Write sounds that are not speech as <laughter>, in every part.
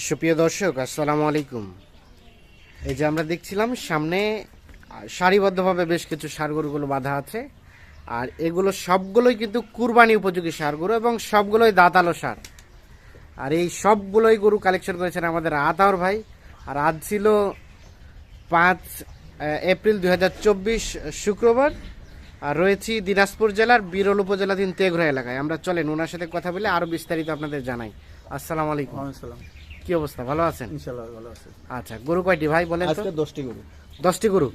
সুপ্রিয় দর্শক, আসসালামু আলাইকুম। এই যে আমরা দেখছিলাম, সামনে সারিবদ্ধভাবে বেশ কিছু সার গরুগুলো বাঁধা আছে। আর এগুলো সবগুলোই কিন্তু কুরবানি উপযোগী সার গরু এবং সবগুলোই দাঁতালো সার। আর এই সবগুলোই গরু কালেকশন করেছেন আমাদের আতাওর ভাই। আর আজ ছিল পাঁচ এপ্রিল দু হাজার চব্বিশ শুক্রবার। আর রয়েছি দিনাজপুর জেলার বিরল উপজেলাধীন তেঘরা এলাকায়। আমরা চলেন, ওনার সাথে কথা বলে আরও বিস্তারিত আপনাদের জানাই। আসসালামু আলাইকুম। সালাম কি অবস্থা? ভালো আছেন? ভালো আচ্ছা গরু কয়টি ভাই বলেন তো? আজকে দশটি গরু। দশটি গরু?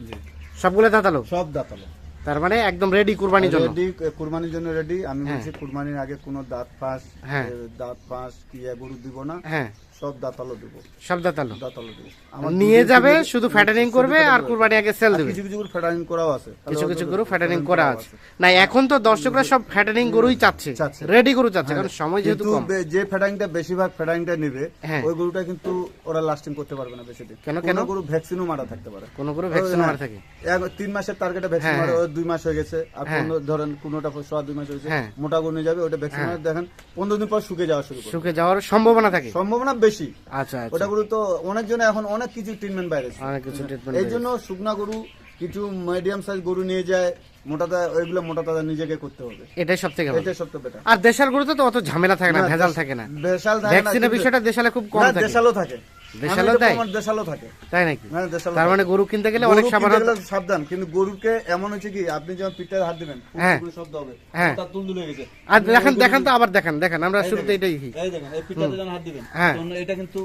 সবগুলো দাঁতালো? সব দাঁতালো। তার মানে একদম রেডি কুরবানির জন্য? রেডি কুরবানির জন্য রেডি আমি হ্যাঁ। বলছি কুরবানির আগে কোনো দাঁত ফাঁস হ্যাঁ। দাঁত ফাঁস কি গরু দিব না। হ্যাঁ। সব দাঁতালো দিব। সব দাঁতালো? দাঁতালো দিব। নিয়ে যাবে শুধু ফ্যাটারিং করবে আর কুরবানি আগে সেল দেবে। কিছু কিছু গরু ফেডারিং করাও আছে। কিছু কিছু গরু ফ্যাটারিং করা আছে। না এখন তো দর্শকরা সব ফ্যাটারিং গরুই চাচ্ছে। রেডি গরু চাচ্ছে কারণ সময় যেহেতু কম। যে ফেডারিংটা বেশিরভাগ ফেডারিংটা নেবে হ্যাঁ। ওই গরুটা কিন্তু ওরা লাস্টিং করতে পারবে না বেশি দিন। কেন, কেন? গরু ভ্যাকসিনও মারা থাকতে পারে। কোনো গরু ভ্যাকসিন হ্যাঁ। মারা থাকে। এক- তিন মাসের টার্গেটে ভ্যাকসিন হ্যাঁ, মারে হ্যাঁ। দুই মাস হয়ে গেছে। আর হ্যাঁ। পনেরো- ধরেন কোনোটা সোয়া দুই মাস হয়েছে হ্যাঁ। মোটা গরু নিয়ে যাবে ওটা ভ্যাকসিন মারে। দেখেন পনেরো দিন পর শুকে যাওয়া শুরু শুকে যাওয়ার সম্ভাবনা থাকে। সম্ভাবনা বেশি। আচ্ছা আচ্ছা। ওটা গরু তো অনেক জন এখন অনেক কিছু ট্রিটমেন্ট বাইরে অনেক কিছু ট্রিটমেন্ট এই জন্য শুকনা গরু কিছু মিডিয়াম সাইজ গরু নিয়ে যায় মোটা মোটাটা ওইগুলো মোটা তাজা নিজেকে করতে হবে। এটাই সব থেকে এটাই সব বেটার আর দেশাল গরুতে তো অত ঝামেলা থাকে না ভেজাল থাকে না। দেশাল থাকে না, ভ্যাকসিনের বিষয়টা দেশালে খুব কম থাকে। দেশালও থাকে। দেশালও দেয়? আমার থাকে তাই নাকি হ্যাঁ তার মানে গরু কিনতে গেলে অনেক সাবধান সাবধান কিন্তু গরুকে এমন হচ্ছে কি আপনি যখন পিঠের হাত দিবেন হ্যাঁ। শব্দ হবে হ্যাঁ। তার তুল তুলে গেছে আর দেখেন দেখেন তো আবার দেখেন দেখেন আমরা শুরুতে এটাই এই দেখেন এই পিঠাতে যখন হাত দিবেন হ্যাঁ। এটা কিন্তু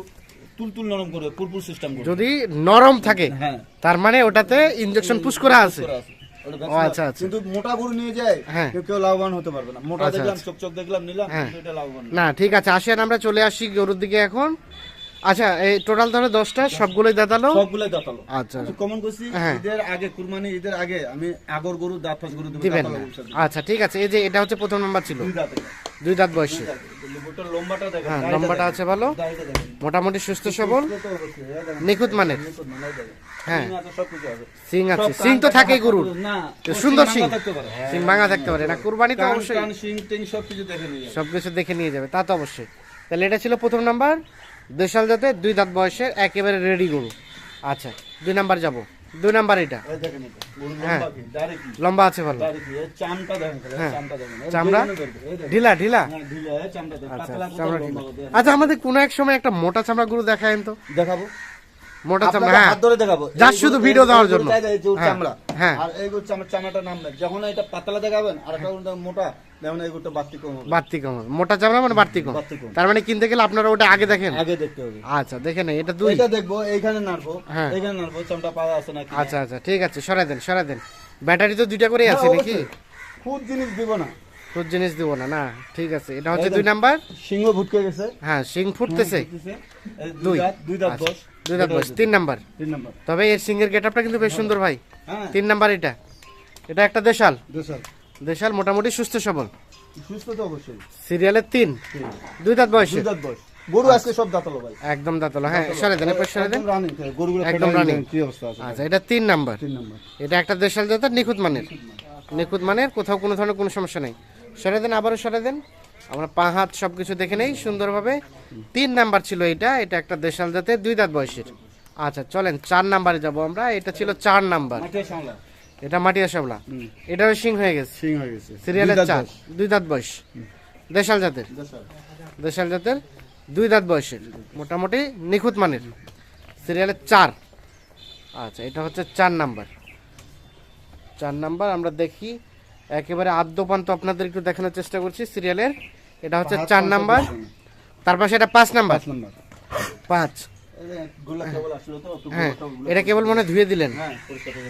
তুলতুল নরম করবে পুরপুর সিস্টেম করবে যদি নরম থাকে হ্যাঁ তার মানে ওটাতে ইনজেকশন পুশ করা আছে আচ্ছা আচ্ছা কিন্তু মোটা গরু নিয়ে যায় হ্যাঁ। কেউ কেউ লাভবান হতে পারবে না মোটা আচ্ছা, দেখলাম আচ্ছা। চোখ চোখ দেখলাম নিলাম হ্যাঁ। এটা লাভবান না। না ঠিক আছে আসেন আমরা চলে আসি গরুর দিকে এখন আচ্ছা এই টোটাল ধরো দশটা সবগুলোই দাঁতালো? সবগুলাই দাঁতালো। আচ্ছা কমন করছি হ্যাঁ। ঈদের আগে কুরবানি ঈদের আগে আমি আগর গরু দাঁত ফাঁস গরু দেবো দিবেন। আচ্ছা ঠিক আছে। এই যে এটা হচ্ছে প্রথম নাম্বার ছিল। দুই দাঁতে বয়সী। গরুটার লম্বাটা দেখেন হ্যাঁ লম্বাটা আছে ভালো। মোটামুটি সুস্থ সবল। দেখেন, নিখুঁত মানের। মানে, হ্যাঁ। সিং আছে, সিং তো থাকেই গরুর। না সুন্দর সিং। সিং ভাঙা থাকতে পারে। না কুরবানি তো অবশ্যই। সবকিছু দেখে নিয়ে যাবে। তা তো অবশ্যই। তাহলে এটা ছিল প্রথম নাম্বার। দেশাল জাতে দুই দাঁত বয়সের একেবারে রেডি গরু। আচ্ছা দুই নাম্বার যাব। দুই নাম্বার এটা? হ্যাঁ। লম্বা আছে ভালো। হ্যাঁ। চামড়া? ঢিলা ঢিলা? হ্যাঁ, আচ্ছা চামড়া ঢিলা। আচ্ছা আমাদের কোনো এক সময় একটা মোটা চামড়া গরু দেখায়েন তো। দেখাবো? মোটা চামড়া হ্যাঁ। হাত ধরে দেখাবো। শুধু এই দেওয়ার জন্য। হ্যাঁ, চামড়া। হ্যাঁ। আর এই নাম যখন এটা পাতলা দেখাবেন আর একটা মোটা যেমন বাড়তি কম হবে। বাড়তি কম মোটা চামড়া মানে বাড়তি কম। তার মানে কিনতে গেলে আপনারা ওটা আগে দেখেন? আগে দেখতে হবে। আচ্ছা দেখে নেই এটা দুই। এটা দেখব এইখানে নাড়বো। হ্যাঁ। এইখানে নাড়বো চামড়া পাওয়া আছে নাকি? আচ্ছা আচ্ছা ঠিক আছে সরাই দেন সরাই দেন। ব্যাটারি তো দুইটা করেই আছে হ্যাঁ, নাকি? অবশ্যই। খুদ জিনিস দিব না। খুব জিনিস দিব না না ঠিক আছে। এটা হচ্ছে দুই। নাম্বার? সিংহ ভুটকে গেছে। হ্যাঁ সিং ফুটতেছে। দুই দুই। দাঁত আচ্ছা, দুই দাঁত তিন নাম্বার। তিন নম্বর। তবে এর সিংহের গেটআপটা কিন্তু বেশ সুন্দর ভাই। হ্যাঁ। তিন নাম্বার এটা। এটা একটা দেশাল। দেশাল। দেশাল মোটামুটি সুস্থ সবল। সুস্থ তো অবশ্যই। সিরিয়ালের তিন। দুই দাঁত বয়সে? দুই দাঁত বয়স। গরু আজকে সব দাঁতালো ভাই। একদম দাঁতলা হ্যাঁ সরে দেন এরপর সরে দেন। রানিং গরুগুলো একদম। দেন, কি অবস্থা আছে? আচ্ছা এটা তিন নাম্বার। তিন নম্বর। এটা একটা দেশাল জাতের নিখুঁত মানের। নিখুঁত মানের। কোথাও কোনো ধরনের কোনো সমস্যা নেই। সরে দেন আবারও সরে দেন। আমরা পা হাত সব কিছু দেখে নেই সুন্দরভাবে। তিন নাম্বার ছিল এটা এটা একটা দেশাল জাতের দুই দাঁত বয়সের। আচ্ছা চলেন চার নাম্বারে যাব আমরা। এটা ছিল চার নাম্বার। এটা মাটিয়া শাবলা এটাও সিং হয়ে গেছে। সিং হয়ে গেছে। সিরিয়ালের চার দুই দাঁত বয়স। দেশাল জাতের। দেশাল। দেশাল জাতের দুই দাঁত বয়সের। মোটামুটি নিখুঁত মানের। সিরিয়ালের চার। আচ্ছা এটা হচ্ছে চার নাম্বার। চার নাম্বার আমরা দেখি। একেবারে আদ্যপান্ত আপনাদের একটু দেখানোর চেষ্টা করছি সিরিয়ালের। এটা হচ্ছে চার নাম্বার। তার পাশে এটা পাঁচ নাম্বার। পাঁচ। হ্যাঁ এটা কেবল মনে ধুয়ে দিলেন। হ্যাঁ।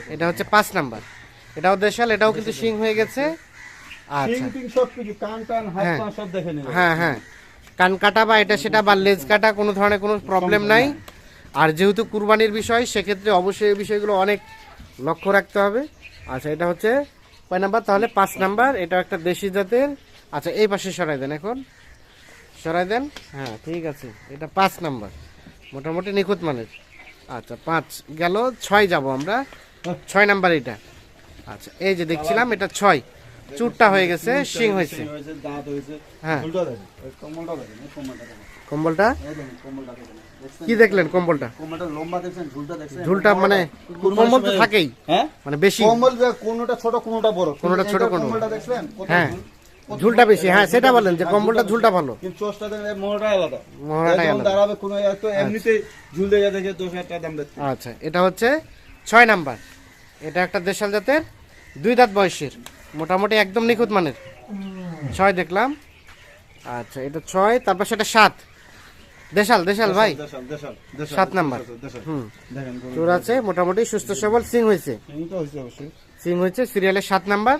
এটা হচ্ছে পাঁচ নাম্বার। এটাও দেশাল এটাও কিন্তু সিং হয়ে গেছে। আচ্ছা। হ্যাঁ। হ্যাঁ হ্যাঁ। কান কাটা বা এটা সেটা বা লেজ কাটা কোনো ধরনের কোনো প্রবলেম নাই। আর যেহেতু কুরবানির বিষয় সেক্ষেত্রে অবশ্যই এই বিষয়গুলো অনেক লক্ষ্য রাখতে হবে। আচ্ছা এটা হচ্ছে কয় নাম্বার? তাহলে পাঁচ নাম্বার। এটা একটা দেশি জাতের। আচ্ছা এই পাশে সরাই দেন এখন। সরাই দেন। হ্যাঁ ঠিক আছে। এটা পাঁচ নাম্বার। মোটামুটি নিখুঁত মানের। আচ্ছা পাঁচ গেল ছয় যাব আমরা। ছয় নাম্বার এটা আচ্ছা এই যে দেখছিলাম এটা ছয়। চুটটা হয়ে গেছে শিং হয়েছে। হ্যাঁ। কম্বলটা? কি দেখলেন কম্বলটা? ঝুলটা মানে কম্বল তো থাকেই। হ্যাঁ? মানে বেশি। কম্বল কোনোটা ছোট কোনোটা বড়। কোনোটা ছোট, কোনোটা কত হ্যাঁ। ঝুলটা বেশি হ্যাঁ সেটা বলেন যে কম্বলটা ঝুলটা ভালো। কিন্তু চোষটা দেখেন মোহটা আলাদা। দাঁড়াবে কোনো ঝুল হাজার টাকা দাম আচ্ছা এটা হচ্ছে ছয় নাম্বার। এটা একটা দেশাল জাতের দুই দাঁত বয়সের মোটামুটি একদম নিখুঁত মানের। ছয় দেখলাম। আচ্ছা এটা ছয় তারপর সেটা সাত। দেশাল দেশাল ভাই। সাত নাম্বার। হুম। চোর আছে মোটামুটি সুস্থ সবল সিং হয়েছে। সিং হয়েছে সিরিয়ালের সাত নাম্বার।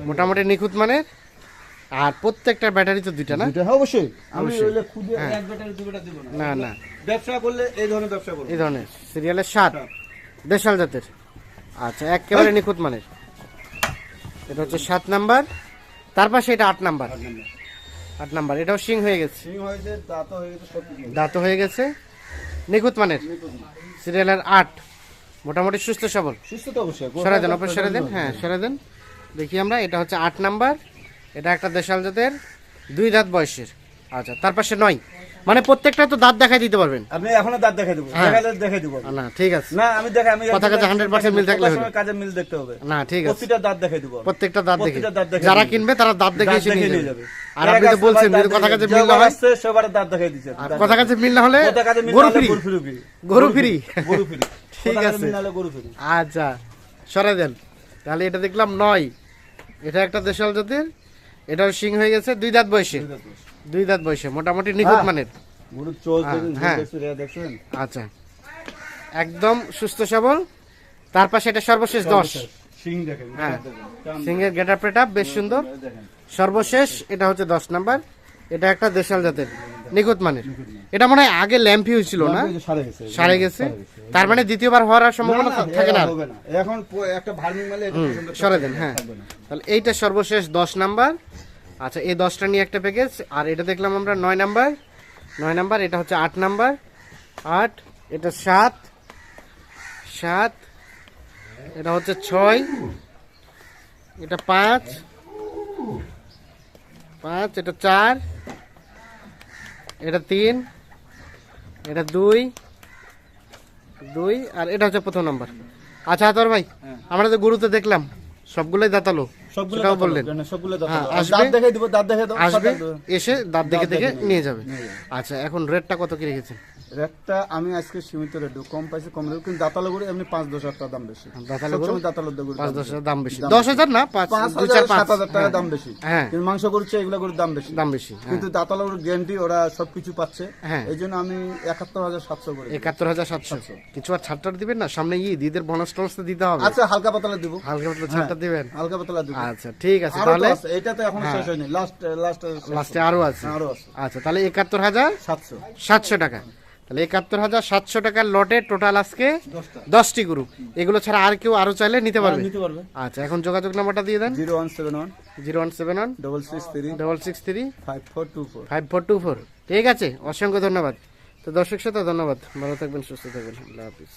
মোটামুটি নিখুঁত মানের। আর প্রত্যেকটা ব্যাটারি তো দুইটা না? দুইটা হ্যাঁ অবশ্যই। আমি অবশ্যই। ওইলে খুদে হ্যাঁ। এক ব্যাটারি দু ব্যাটারি দিব না। না না। ব্যবসা করলে এই ধরনের ব্যবসা করবে। এই ধরনের। সিরিয়ালের সাত দেশাল জাতের। আচ্ছা একেবারে নিখুঁত মানের। এটা হচ্ছে সাত নাম্বার। তার পাশে এটা আট নাম্বার। আট নাম্বার। এটাও সিং হয়ে গেছে। সিং হয়েছে দাঁত হয়ে গেছে হয়ে নিখুঁত মানের। সিরিয়ালের আট। মোটামুটি সুস্থ সবল। সুস্থ তো অবশ্যই। সরে দেন অপর সরে দেন। হ্যাঁ সরে দেন। দেখি আমরা এটা হচ্ছে আট নাম্বার। এটা একটা দেশাল জাতের দুই দাঁত বয়সের। আচ্ছা তার পাশে নয়। মানে প্রত্যেকটা তো দাঁত দেখাই দিতে পারবেন। আপনি এখনও দাঁত দেখাই দেবো। হ্যাঁ। দেখাই দেবো না ঠিক আছে। না আমি দেখাই আমি কথা কাছে 100% মিল থাকলে হলো। কাজে মিল দেখতে হবে। না ঠিক আছে। প্রতিটা দাঁত দেখাই দেবো প্রত্যেকটা দাঁত দেখে প্রত্যেকটা দেখে যারা কিনবে তারা দাঁত দেখে এসে নিয়ে যাবে। আর আপনি তো বলছেন যদি কথা কাছে মিল না হয়। সবার দাঁত দেখাই দিচ্ছে। আর কথা কাছে মিল না হলে গরু ফ্রি। গরু ফ্রি। গরু ফ্রি। <laughs> ঠিক আছে। মিল না হলে গরু ফ্রি। আচ্ছা সরে দেন। তাহলে এটা দেখলাম নয়। এটা একটা দেশাল জাতের এটাও শিং হয়ে গেছে দুই দাঁত বয়সে। দুই দাঁত বয়সে। মোটামুটি নিখুঁত হ্যাঁ। মানের। হ্যাঁ, হ্যাঁ। আচ্ছা। একদম সুস্থ সবল। তার পাশে এটা সর্বশেষ দশ। হ্যাঁ। সিংহের গেটার পেটাপ বেশ সুন্দর। সর্বশেষ এটা হচ্ছে দশ নাম্বার। এটা একটা দেশাল জাতের নিখুঁত মানের। এটা মনে হয় আগে ল্যাম্পি হয়েছিল না? সারে গেছে তার মানে দ্বিতীয়বার হওয়ার আর সম্ভাবনা থাকে না এখন একটা ভার্মিং মালে সরে দেন হ্যাঁ। তাহলে এইটা সর্বশেষ দশ নাম্বার। আচ্ছা এই দশটা নিয়ে একটা প্যাকেজ আর এটা দেখলাম আমরা নয় নাম্বার। নয় নাম্বার এটা হচ্ছে আট নাম্বার। আট এটা সাত। সাত এটা হচ্ছে ছয়। এটা পাঁচ। পাঁচ এটা চার। এটা তিন এটা দুই দুই আর এটা হচ্ছে প্রথম নম্বর। আচ্ছা তোর ভাই আমরা তো গুরুতে দেখলাম সবগুলোই দাঁতালো। সেটাও বললেন। হ্যাঁ, আসবে। দেখাই দিব দাঁত দেখাই দাও আসবে সব দাঁত দেবে। এসে দাঁত দেখে দেখে নিয়ে যাবে। আচ্ছা এখন রেটটা কত কি রেখেছেন? রেটটা আমি আজকে সীমিত রেট কম পাইছি কম রেট কিন্তু দাঁতালো করে এমনি পাঁচ দশ হাজার টাকা দাম বেশি। দাঁতালো গরু? দাঁতালো গরু পাঁচ দশ দাম বেশি। দশ হাজার না পাঁচ দুই হাজার চার পাঁচ। সাত হাজার টাকা হ্যাঁ, দাম বেশি। হ্যাঁ। কিন্তু মাংস করছে এগুলো করে দাম বেশি। দাম বেশি হ্যাঁ। কিন্তু দাঁতালো গরুর গ্যারান্টি ওরা সবকিছু পাচ্ছে। হ্যাঁ। এই জন্য আমি একাত্তর হাজার সাতশো করে একাত্তর হাজার সাতশো। কিছু আর ছাড়টার দিবেন না? সামনে ঈদ ঈদের বোনাস টোনাস দিতে হবে। আচ্ছা হালকা পাতলা দিব। হালকা পাতলা ছাড়টা দিবেন। হালকা পাতলা দিব। আচ্ছা ঠিক আছে তাহলে এটা তো এখন শেষ হয়নি লাস্ট লাস্ট লাস্টে আরও আছে। আরও আছে। আচ্ছা তাহলে একাত্তর হাজার সাতশো। সাতশো টাকা। তাহলে একাত্তর হাজার সাতশো টাকার লটে টোটাল আজকে দশটি। গ্রুপ এগুলো ছাড়া আর কেউ আরও চাইলে নিতে পারবে? নিতে পারবে। আচ্ছা এখন যোগাযোগ নাম্বারটা দিয়ে দেন। Zero one seven one zero one seven one double six three double six three five four two four. Five four two four. ঠিক আছে অসংখ্য ধন্যবাদ। তো দর্শক সাথে ধন্যবাদ। ভালো থাকবেন সুস্থ থাকবেন। আল্লাহ হাফিজ।